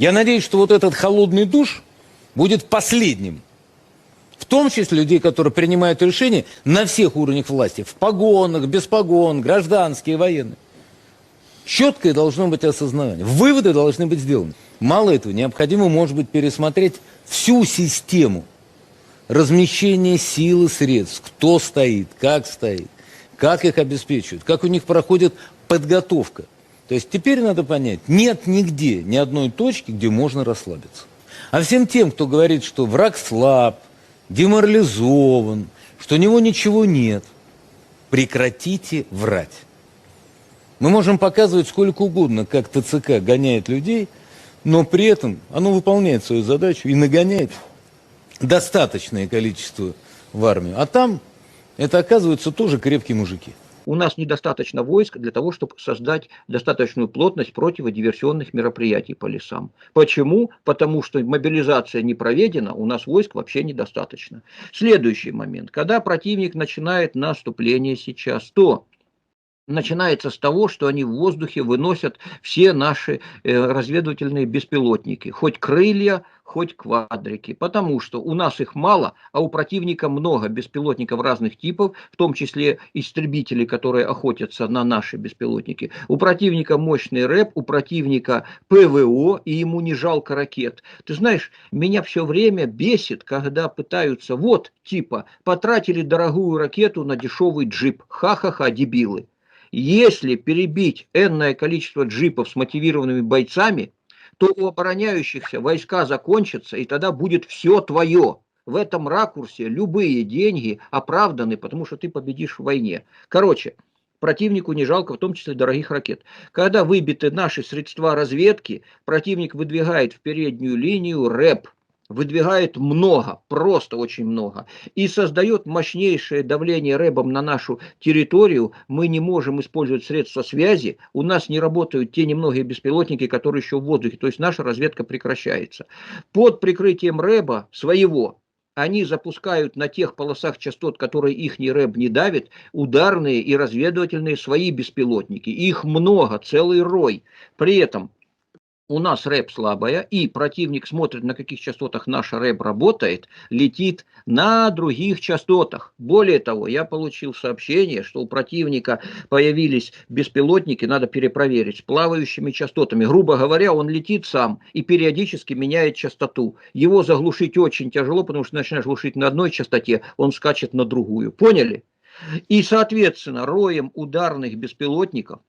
Я надеюсь, что вот этот холодный душ будет последним. В том числе людей, которые принимают решения на всех уровнях власти. В погонах, без погон, гражданские, военные. Четкое должно быть осознавание. Выводы должны быть сделаны. Мало этого, необходимо, может быть, пересмотреть всю систему размещения сил и средств. Кто стоит, как стоит, как их обеспечивают, как у них проходит подготовка. То есть теперь надо понять, нет нигде ни одной точки, где можно расслабиться. А всем тем, кто говорит, что враг слаб, деморализован, что у него ничего нет, прекратите врать. Мы можем показывать сколько угодно, как ТЦК гоняет людей, но при этом оно выполняет свою задачу и нагоняет достаточное количество в армию. А там это оказываются тоже крепкие мужики. У нас недостаточно войск для того, чтобы создать достаточную плотность противодиверсионных мероприятий по лесам. Почему? Потому что мобилизация не проведена, у нас войск вообще недостаточно. Следующий момент. Когда противник начинает наступление сейчас, то начинается с того, что они в воздухе выносят все наши э, разведывательные беспилотники, хоть крылья, хоть квадрики, потому что у нас их мало, а у противника много беспилотников разных типов, в том числе истребители, которые охотятся на наши беспилотники. У противника мощный рэп, у противника ПВО, и ему не жалко ракет. Ты знаешь, меня все время бесит, когда пытаются, вот, типа, потратили дорогую ракету на дешевый джип. Ха-ха-ха, дебилы. Если перебить энное количество джипов с мотивированными бойцами, то у обороняющихся войска закончатся, и тогда будет все твое. В этом ракурсе любые деньги оправданы, потому что ты победишь в войне. Короче, противнику не жалко, в том числе дорогих ракет. Когда выбиты наши средства разведки, противник выдвигает в переднюю линию рэп – выдвигает много, просто очень много, и создает мощнейшее давление рэбом на нашу территорию, мы не можем использовать средства связи, у нас не работают те немногие беспилотники, которые еще в воздухе, то есть наша разведка прекращается. Под прикрытием рэба своего они запускают на тех полосах частот, которые их ни рэб не давит, ударные и разведывательные свои беспилотники. Их много, целый рой. При этом у нас рэп слабая, и противник смотрит, на каких частотах наша рэп работает, летит на других частотах. Более того, я получил сообщение, что у противника появились беспилотники, надо перепроверить, с плавающими частотами. Грубо говоря, он летит сам и периодически меняет частоту. Его заглушить очень тяжело, потому что начинаешь глушить на одной частоте, он скачет на другую. Поняли? И, соответственно, роем ударных беспилотников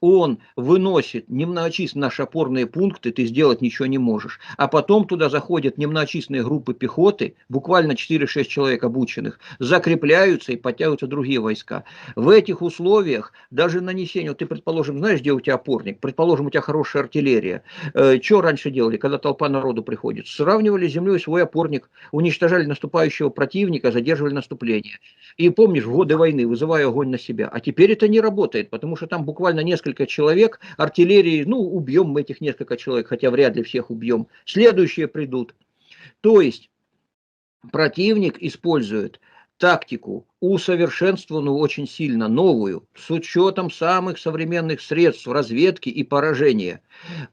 он выносит немногочисленные наши опорные пункты, ты сделать ничего не можешь. А потом туда заходят немногочисленные группы пехоты, буквально 4-6 человек обученных, закрепляются и подтягиваются другие войска. В этих условиях даже нанесение, вот ты, предположим, знаешь, где у тебя опорник, предположим, у тебя хорошая артиллерия. Э, что раньше делали, когда толпа народу приходит? Сравнивали с землей свой опорник, уничтожали наступающего противника, задерживали наступление. И помнишь, в годы войны, вызывая огонь на себя. А теперь это не работает, потому что там буквально несколько несколько человек, артиллерии, ну, убьем мы этих несколько человек, хотя вряд ли всех убьем, следующие придут. То есть противник использует тактику, усовершенствованную очень сильно, новую, с учетом самых современных средств разведки и поражения.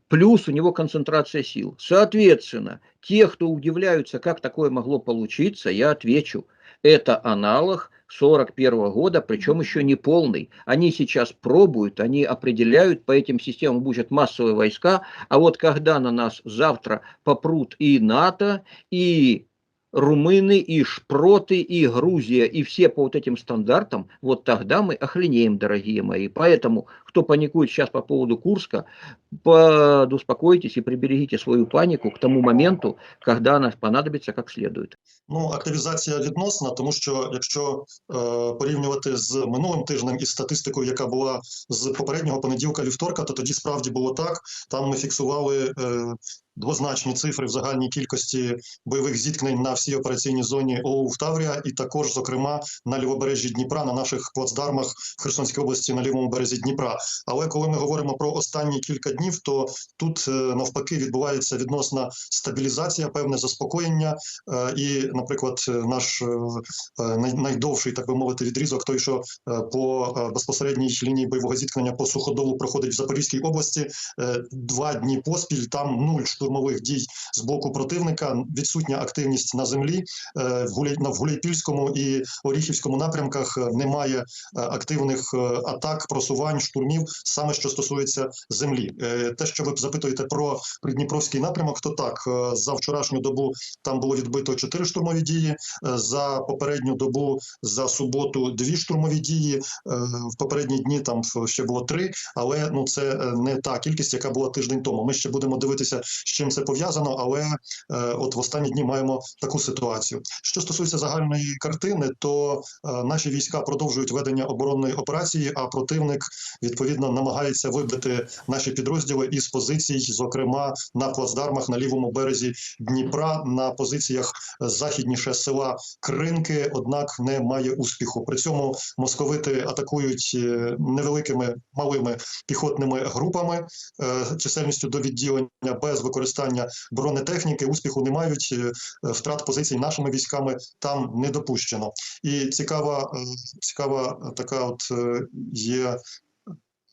Плюс у него концентрация сил. Соответственно, те, кто удивляются, как такое могло получиться, я отвечу, это аналог 41 года, причем еще не полный. Они сейчас пробуют, они определяют, по этим системам будут массовые войска, а вот когда на нас завтра попрут и НАТО, и румыны, и шпроты, и Грузия, и все по вот этим стандартам, вот тогда мы охренеем, дорогие мои. Поэтому, кто паникует сейчас по поводу Курска, подуспокойтесь и приберегите свою панику к тому моменту, когда она понадобится как следует. Ну, активізація відносна, тому що якщо е, порівнювати з минулим тижнем із статистикою, яка була з попереднього понеділка вівторка, то тоді справді було так. Там ми фіксували е, двозначні цифри в загальній кількості бойових зіткнень на всій операційній зоні ОУ в Таврія, і також, зокрема, на лівобережжі Дніпра, на наших плацдармах в Херсонській області на лівому березі Дніпра. Але коли ми говоримо про останні кілька днів. то тут е, навпаки відбувається відносна стабілізація, певне заспокоєння. Е, І, наприклад, е, наш най- найдовший, так би мовити, відрізок, той, що по безпосередній лінії бойового зіткнення по суходолу проходить в Запорізькій області. Два дні поспіль там нуль штурмових дій з боку противника, відсутня активність на землі. Е, В Гуляй на Гуляйпільському і Оріхівському напрямках е, немає е, активних атак, просувань, штурмів, саме що стосується землі. Те, що ви запитуєте про Придніпровський напрямок, то так за вчорашню добу там було відбито чотири штурмові дії. За попередню добу за суботу дві штурмові дії. В попередні дні там ще було три, але ну це не та кількість, яка була тиждень тому. Ми ще будемо дивитися, чим це пов'язано, але е, от в останні дні маємо таку ситуацію. Що стосується загальної картини, то е, наші війська продовжують ведення оборонної операції, а противник відповідно намагається вибити наші підрозділи із позицій, зокрема на плацдармах на лівому березі Дніпра, на позиціях е, західніше села Кринки, однак не має успіху. При цьому московити атакують невеликими малими піхотними групами чисельністю до відділення без використання бронетехніки. Успіху не мають. е, Втрат позицій нашими військами там не допущено. І цікава, е, цікава така, от е, є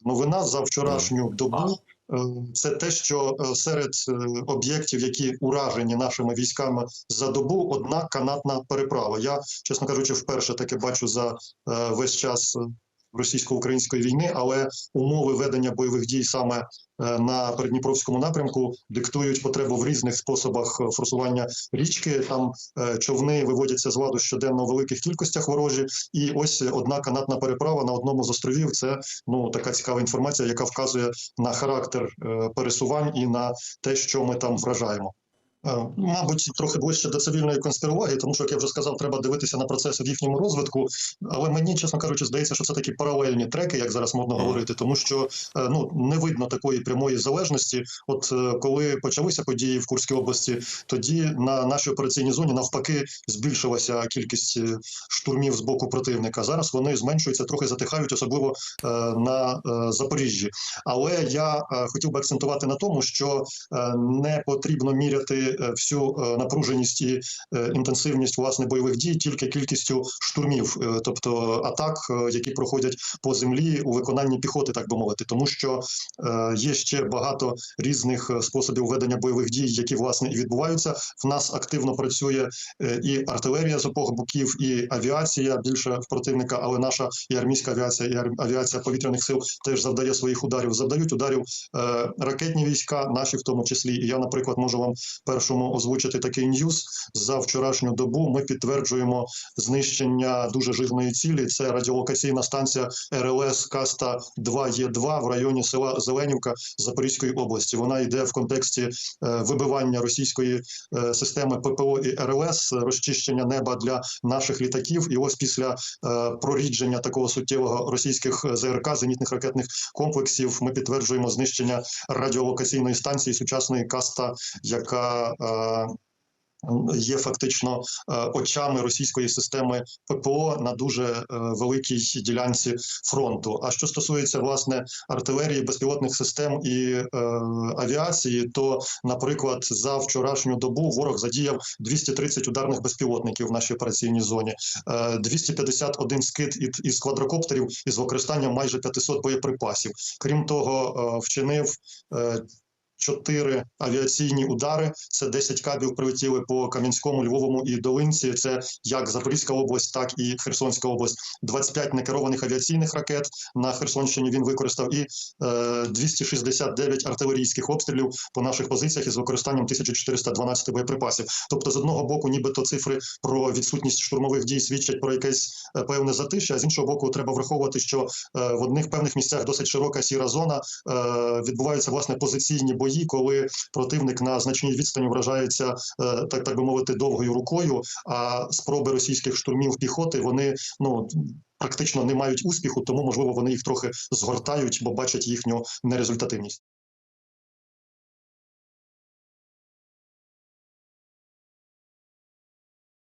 новина за вчорашню добу. Це те, що серед об'єктів, які уражені нашими військами за добу, одна канатна переправа. Я, чесно кажучи, вперше таке бачу за весь час російсько-української війни, але умови ведення бойових дій саме е, на Придніпровському напрямку диктують потребу в різних способах форсування річки. Там е, човни виводяться з ладу щоденно у великих кількостях ворожі, і ось одна канатна переправа на одному з островів. Це ну така цікава інформація, яка вказує на характер е, пересувань і на те, що ми там вражаємо. Е, Мабуть, трохи ближче до цивільної конспірології, тому що, як я вже сказав, треба дивитися на процеси в їхньому розвитку. Але мені, чесно кажучи, здається, що це такі паралельні треки, як зараз модно говорити, тому що е, ну не видно такої прямої залежності. От е, коли почалися події в Курській області, тоді на нашій операційній зоні навпаки збільшилася кількість штурмів з боку противника. Зараз вони зменшуються, трохи затихають, особливо на Запоріжжі. Але я хотів би акцентувати на тому, що не потрібно міряти е, всю е, напруженість і е, інтенсивність власне бойових дій тільки кількістю штурмів, тобто атак, які проходять по землі у виконанні піхоти, так би мовити, тому що є ще багато різних способів ведення бойових дій, які власне і відбуваються. В нас активно працює і артилерія з обох боків, і авіація більше в противника, але наша і армійська авіація, і авіація повітряних сил теж завдає своїх ударів. Завдають ударів ракетні війська, наші в тому числі. І я, наприклад, можу вам першому озвучити такий ньюз за вчорашню добу. Ми підтверджуємо знищення дуже жирної цілі. Це радіолокаційна станція РЛС Каста 2 Є 2 в районі села Зеленівка Запорізької області. Вона йде в контексті е, вибивання російської е, системи ППО і РЛС, розчищення неба для наших літаків. І ось після е, прорідження такого суттєвого російських ЗРК зенітних ракетних комплексів ми підтверджуємо знищення радіолокаційної станції сучасної Каста, яка е, Є фактично е, очами російської системи ППО на дуже е, великій ділянці фронту. А що стосується власне артилерії, безпілотних систем і е, авіації, то, наприклад, за вчорашню добу ворог задіяв 230 ударних безпілотників в нашій операційній зоні, е, 251 скид із квадрокоптерів із використанням майже 500 боєприпасів. Крім того, вчинив. Чотири авіаційні удари. Це 10 кабів прилетіли по Кам'янському, Львовому і Долинці. Це як Запорізька область, так і Херсонська область. 25 некерованих авіаційних ракет на Херсонщині він використав і е, 269 артилерійських обстрілів по наших позиціях із використанням 1412 боєприпасів. Тобто, з одного боку, нібито цифри про відсутність штурмових дій свідчать про якесь е, певне затишя. А з іншого боку, треба враховувати, що е, в одних певних місцях досить широка сіра зона. Е, відбуваються власне позиційні бої, коли противник на значній відстані вражається, е, так так би мовити, довгою рукою. А спроби російських штурмів піхоти вони ну. Практично не мають успіху, тому можливо вони їх трохи згортають, бо бачать їхню нерезультативність.